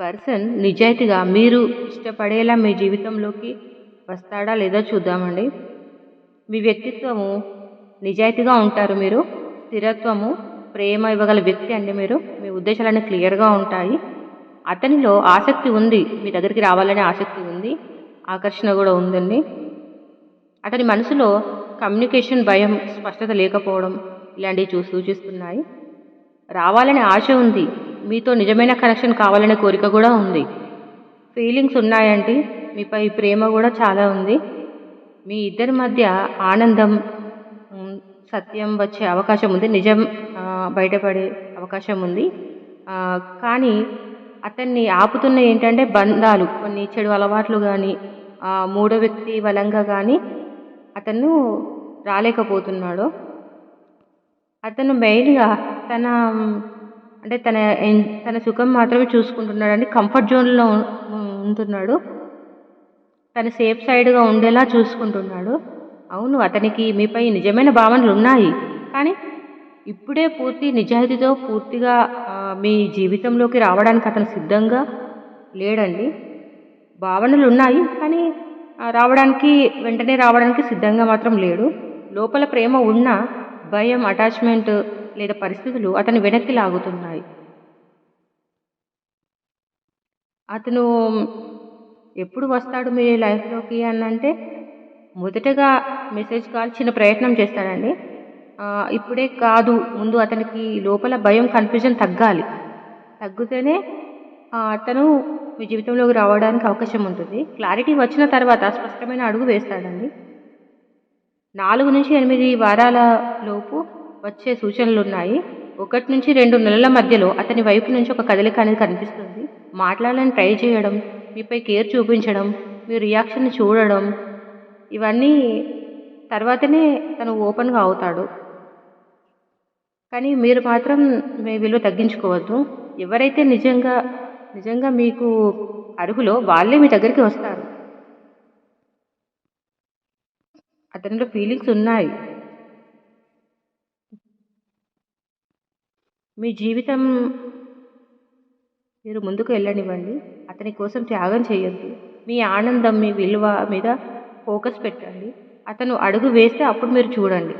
Person నిజాయితీగా మీరు ఇష్టపడేలా మీ జీవితంలోకి వస్తాడా లేదా చూద్దామండి. మీ వ్యక్తిత్వము నిజాయితీగా ఉంటారు మీరు. స్థిరత్వము ప్రేమ ఇవ్వగల వ్యక్తి అండి మీరు. మీ ఉద్దేశాలన్నీ క్లియర్గా ఉంటాయి. అతనిలో ఆసక్తి ఉంది. మీ దగ్గరికి రావాలనే ఆసక్తి ఉంది. ఆకర్షణ కూడా ఉందండి. అతని మనసులో కమ్యూనికేషన్ భయం స్పష్టత లేకపోవడం ఇలాంటివి చూ సూచిస్తున్నాయి. రావాలనే ఆశ ఉంది. మీతో నిజమైన కనెక్షన్ కావాలనే కోరిక కూడా ఉంది. ఫీలింగ్స్ ఉన్నాయండి మీపై ప్రేమ కూడా చాలా ఉంది. మీ ఇద్దరి మధ్య ఆనందం సత్యం వచ్చే అవకాశం ఉంది. నిజం బయటపడే అవకాశం ఉంది. కానీ అతన్ని ఆపుతున్న ఏంటంటే బంధాలు కొన్ని చెడు అలవాట్లు కానీ మూడో వ్యక్తి బలంగా కానీ అతను రాలేకపోతున్నాడు. అతను మెయిన్గా తన అంటే తన తన సుఖం మాత్రమే చూసుకుంటున్నాడు కంఫర్ట్ జోన్లో ఉంటున్నాడు. తను సేఫ్ సైడ్గా ఉండేలా చూసుకుంటున్నాడు. అవును అతనికి మీపై నిజమైన భావనలు ఉన్నాయి. కానీ ఇప్పుడే పూర్తి నిజాయితీతో పూర్తిగా మీ జీవితంలోకి రావడానికి అతను సిద్ధంగా లేడండి. భావనలు ఉన్నాయి కానీ రావడానికి వెంటనే రావడానికి సిద్ధంగా మాత్రం లేడు. లోపల ప్రేమ ఉన్న భయం అటాచ్మెంట్ లేదా పరిస్థితులు అతను వెనక్కి లాగుతున్నాయి. అతను ఎప్పుడు వస్తాడు మీ లైఫ్లోకి అని అంటే మొదటగా మెసేజ్ కాల్ చిన్న ప్రయత్నం చేస్తాడండి. ఇప్పుడే కాదు ముందు అతనికి లోపల భయం కన్ఫ్యూజన్ తగ్గాలి. తగ్గితేనే అతను మీ జీవితంలోకి రావడానికి అవకాశం ఉంటుంది. క్లారిటీ వచ్చిన తర్వాత స్పష్టమైన అడుగు వేస్తాడండి. నాలుగు నుంచి ఎనిమిది వారాల లోపు వచ్చే సూచనలు ఉన్నాయి. ఒకటి నుంచి రెండు నెలల మధ్యలో అతని వైపు నుంచి ఒక కదలిక అనేది కనిపిస్తుంది. మాట్లాడాలని ట్రై చేయడం మీపై కేర్ చూపించడం మీ రియాక్షన్ చూడడం ఇవన్నీ తర్వాతనే తను ఓపెన్గా అవుతాడు. కానీ మీరు మాత్రం మీ విలువ తగ్గించుకోవద్దు. ఎవరైతే నిజంగా నిజంగా మీకు అర్హులో వాళ్ళే మీ దగ్గరికి వస్తారు. అతనిలో ఫీలింగ్స్ ఉన్నాయి. మీ జీవితం మీరు ముందుకు వెళ్ళనివ్వండి. అతని కోసం త్యాగం చేయొద్దు మీ ఆనందం మీ విలువ మీద ఫోకస్ పెట్టండి. అతను అడుగు వేస్తే అప్పుడు మీరు చూడండి.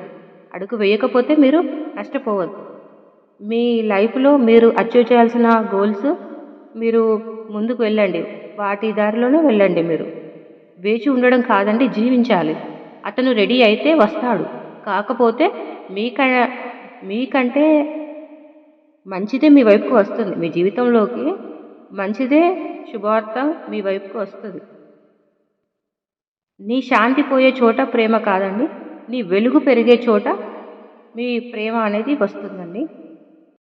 అడుగు వేయకపోతే మీరు నష్టపోవద్దు. మీ లైఫ్లో మీరు అచీవ్ చేయాల్సిన గోల్స్ మీరు ముందుకు వెళ్ళండి. వాటి దారిలోనే వెళ్ళండి మీరు. వేచి ఉండడం కాదండి జీవించాలి. అతను రెడీ అయితే వస్తాడు. కాకపోతే మీక మీకంటే మంచిదే మీ వైపుకు వస్తుంది. మీ జీవితంలోకి మంచిదే శుభవార్త మీ వైపుకు వస్తుంది. నీ శాంతి పోయే చోట ప్రేమ కాదండి. నీ వెలుగు పెరిగే చోట మీ ప్రేమ అనేది వస్తుందండి.